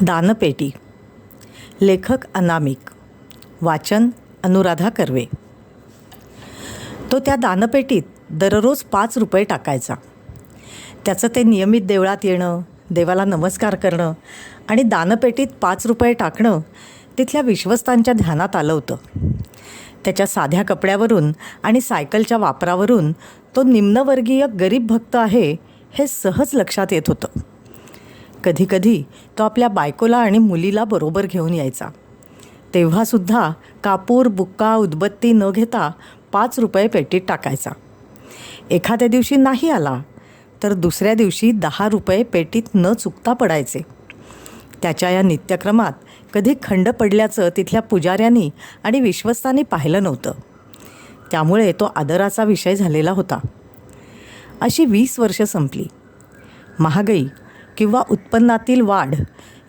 दानपेटी. लेखक अनामिक. वाचन अनुराधा कर्वे. तो त्या दानपेटीत दररोज पाच रुपये टाकायचा. त्याचं ते नियमित देवळात येणं देवाला नमस्कार करणं आणि दानपेटीत पाच रुपये टाकणं तिथल्या विश्वस्तांच्या ध्यानात आलं होतं. त्याच्या साध्या कपड्यावरून आणि सायकलच्या वापरावरून तो निम्नवर्गीय गरीब भक्त आहे हे सहज लक्षात येत होतं. कधीकधी तो आपल्या बायकोला आणि मुलीला बरोबर घेऊन यायचा. तेव्हासुद्धा कापूर बुक्का उदबत्ती न घेता पाच रुपये पेटीत टाकायचा. एखाद्या दिवशी नाही आला तर दुसऱ्या दिवशी दहा रुपये पेटीत न चुकता पडायचे. त्याच्या या नित्यक्रमात कधी खंड पडल्याचं तिथल्या पुजाऱ्यांनी आणि विश्वस्तांनी पाहिलं नव्हतं. त्यामुळे तो आदराचा विषय झालेला होता. अशी वीस वर्ष संपली. महागाई किंवा उत्पन्नातील वाढ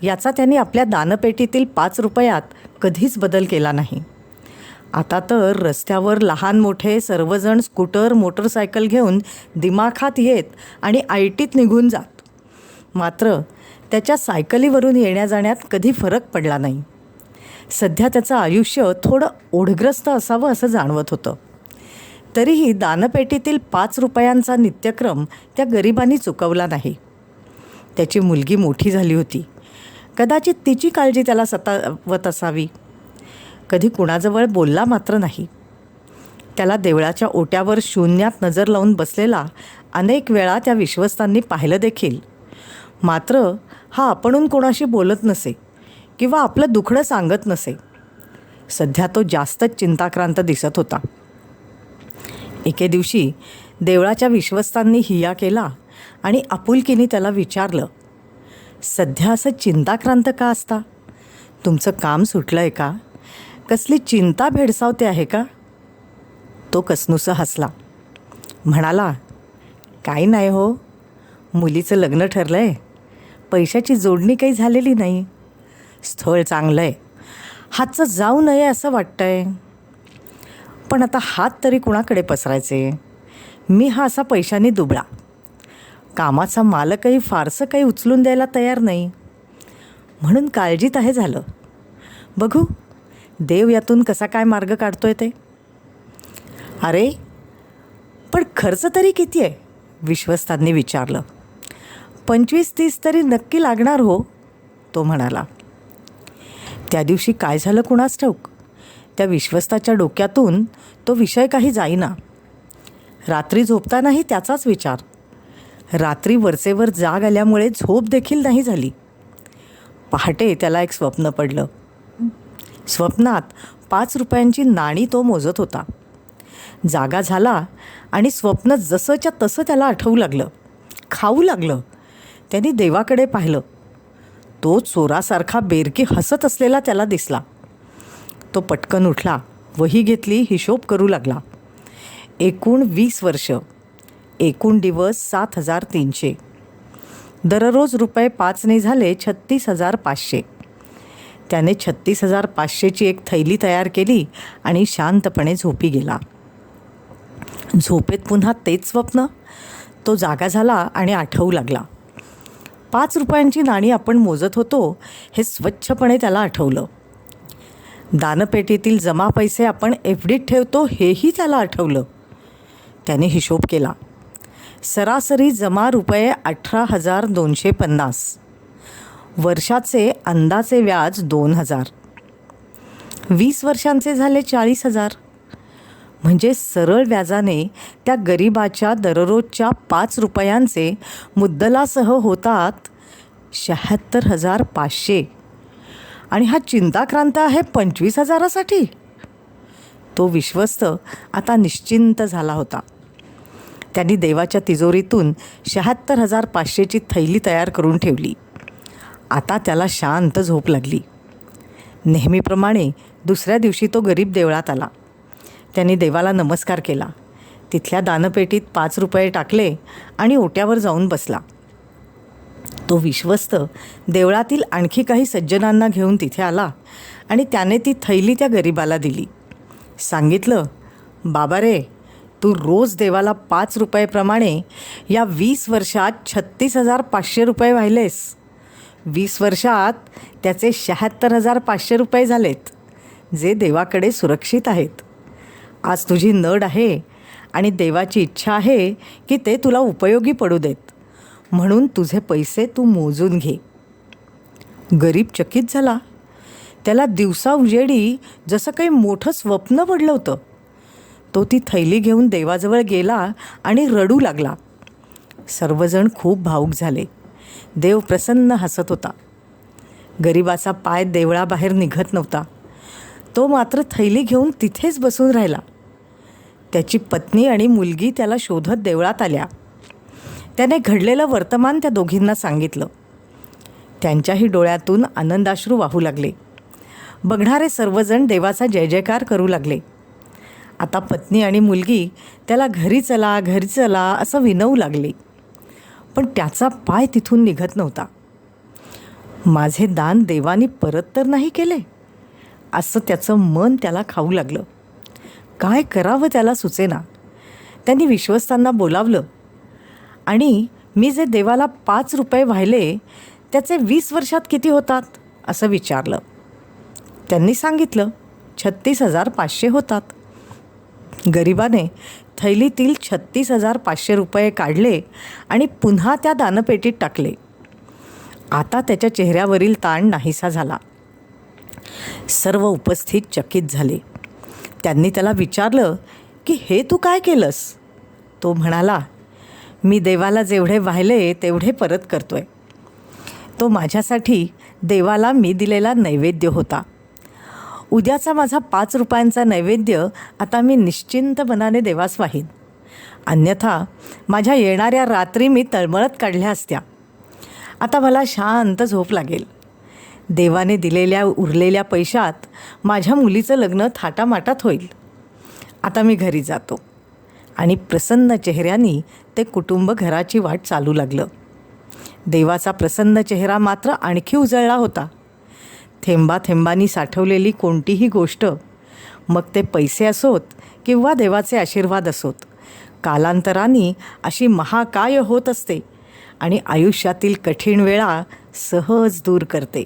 याचा त्यांनी आपल्या दानपेटीतील पाच रुपयात कधीच बदल केला नाही. आता तर रस्त्यावर लहान मोठे सर्वजण स्कूटर मोटरसायकल घेऊन दिमाखात येत आणि आय टीत निघून जात. मात्र त्याच्या सायकलीवरून येण्या जाण्यात कधी फरक पडला नाही. सध्या त्याचं आयुष्य थोडं ओढग्रस्त असावं असं जाणवत होतं. तरीही दानपेटीतील पाच रुपयांचा नित्यक्रम त्या गरिबांनी चुकवला नाही. त्याची मुलगी मोठी झाली होती. कदाचित तिची काळजी त्याला सतावत असावी. कधी कुणाजवळ बोलला मात्र नाही. त्याला देवळाच्या ओट्यावर शून्यात नजर लावून बसलेला अनेक वेळा त्या विश्वस्तांनी पाहिलं देखील. मात्र हा आपणून कोणाशी बोलत नसे किंवा आपलं दुखणं सांगत नसे. सध्या तो जास्तच चिंताक्रांत दिसत होता. एके दिवशी देवळाच्या विश्वस्तांनी हिया केला आणि आपुलकीने त्याला विचारलं सध्या असं चिंताक्रांत का असता? तुमचं काम सुटलं आहे का? कसली चिंता भेडसावते आहे का? तो कसनुसं हसला. म्हणाला काही नाही हो मुलीचं लग्न ठरलं आहे पैशाची जोडणी काही झालेली नाही. स्थळ चांगलं आहे हातचं जाऊ नये असं वाटतं आहे पण आता हात तरी कुणाकडे पसरायचे? मी हा असा पैशाने दुबळा. कामाचा मालकही फारसं काही उचलून द्यायला तयार नाही. म्हणून काळजीत आहे झालं. बघू देव यातून कसा काय मार्ग काढतोय ते. अरे पण खर्च तरी किती आहे? विश्वस्तांनी विचारलं. पंचवीस तीस तरी नक्की लागणार हो तो म्हणाला. त्या दिवशी काय झालं कुणास ठाऊक? त्या विश्वस्ताच्या डोक्यातून तो विषय काही जाईना. रात्री झोपतानाही त्याचाच विचार. रात्री वरचेवर जाग आल्यामुळे झोप देखील नाही झाली. पहाटे त्याला एक स्वप्न पडलं. स्वप्नात पाच रुपयांची नाणी तो मोजत होता. जागा झाला आणि स्वप्न जसंच्या तसं त्याला आठवू लागलं. खाऊ लागलं. त्यांनी देवाकडे पाहिलं. तो चोरासारखा बेरकी हसत असलेला त्याला दिसला. तो पटकन उठला. वही घेतली हिशोब करू लागला. एकूण वीस वर्ष. एकूण दिवस सात हजार तीनशे. दररोज रुपये पाचने झाले छत्तीस हजार पाचशे. त्याने छत्तीस हजार पाचशेची एक थैली तयार केली आणि शांतपणे झोपी गेला. झोपेत पुन्हा तेच स्वप्न तो जागा झाला आणि आठवू लागला. पाच रुपयांची नाणी आपण मोजत होतो हे स्वच्छपणे त्याला आठवलं. दानपेटीतील जमा पैसे आपण एफ डीत ठेवतो हेही त्याला आठवलं. त्याने हिशोब केला. सरासरी जमा रुपये अठरा हजार दोनशे पन्नास. वर्षाचे अंदाचे व्याज दोन हजार. वीस वर्षांचे झाले चाळीस हजार. म्हणजे सरळ व्याजाने त्या गरिबाच्या दररोजच्या पाच रुपयांचे मुद्दलासह होतात शहात्तर हजार पाचशे. आणि हा चिंताक्रांत आहे पंचवीस हजारासाठी. तो विश्वस्त आता निश्चिंत झाला होता. त्यांनी देवाच्या तिजोरीतून शहात्तर हजार पाचशेची थैली तयार करून ठेवली. आता त्याला शांत झोप लागली. नेहमीप्रमाणे दुसऱ्या दिवशी तो गरीब देवळात आला. त्यांनी देवाला नमस्कार केला. तिथल्या दानपेटीत पाच रुपये टाकले आणि ओट्यावर जाऊन बसला. तो विश्वस्त देवळातील आणखी काही सज्जनांना घेऊन तिथे आला आणि त्याने ती थैली त्या गरिबाला दिली. सांगितलं बाबा रे तू रोज देवाला पाच रुपयेप्रमाणे या वीस वर्षात छत्तीस हजार पाचशे रुपये वाहिलेस. वीस वर्षात त्याचे शहात्तर हजार पाचशे रुपये झालेत जे देवाकडे सुरक्षित आहेत. आज तुझी नड आहे आणि देवाची इच्छा आहे की ते तुला उपयोगी पडू देत. म्हणून तुझे पैसे तू मोजून घे. गरीब चकित झाला. त्याला दिवसा उजेडी जसं काही मोठं स्वप्न पडलं होतं. तो ती थैली घेऊन देवाजवळ गेला आणि रडू लागला. सर्वजण खूप भावूक झाले. देव प्रसन्न हसत होता. गरिबाचा पाय देवळाबाहेर निघत नव्हता. तो मात्र थैली घेऊन तिथेच बसून राहिला. त्याची पत्नी आणि मुलगी त्याला शोधत देवळात आल्या. त्याने घडलेलं वर्तमान त्या दोघींना सांगितलं. त्यांच्याही डोळ्यातून आनंदाश्रू वाहू लागले. बघणारे सर्वजण देवाचा जय जयकार करू लागले. आता पत्नी आणि मुलगी त्याला घरी चला घरी चला असं विनवू लागली. पण त्याचा पाय तिथून निघत नव्हता. माझे दान देवानी परत तर नाही केले. असं त्याचं मन त्याला खाऊ लागलं. काय करावं त्याला सुचेना. त्यांनी विश्वस्तांना बोलावलं. आणि मी जे देवाला पाच रुपये वाहिले त्याचे वीस वर्षात किती होतात? असं विचारलं. त्यांनी सांगितलं छत्तीस हजार पाचशे होतात. गरिबाने थैलीतील छत्तीस हजार पाचशे रुपये काढले आणि पुन्हा त्या दानपेटीत टाकले. आता त्याच्या चेहऱ्यावरील ताण नाहीसा झाला. सर्व उपस्थित चकित झाले. त्यांनी त्याला विचारलं की हे तू काय केलंस? तो म्हणाला मी देवाला जेवढे वाहिले तेवढे परत करतोय. तो माझ्यासाठी देवाला मी दिलेला नैवेद्य होता. उद्याचा माझा पाच रुपयांचा नैवेद्य आता मी निश्चिंत मनाने देवास वाहीन. अन्यथा माझ्या येणाऱ्या रात्री मी तळमळत काढल्या असत्या. आता मला शांत झोप लागेल. देवाने दिलेल्या उरलेल्या पैशात माझ्या मुलीचं लग्न थाटामाटात होईल. आता मी घरी जातो. आणि प्रसन्न चेहऱ्याने ते कुटुंब घराची वाट चालू लागलं. देवाचा प्रसन्न चेहरा मात्र आणखी उजळला होता. थेंबाथेंबांनी साठवलेली कोणतीही गोष्ट मग ते पैसे असोत किंवा देवाचे आशीर्वाद असोत. कालांतराने अशी महाकाय होत असते आणि आयुष्यातील कठीण वेळा सहज दूर करते.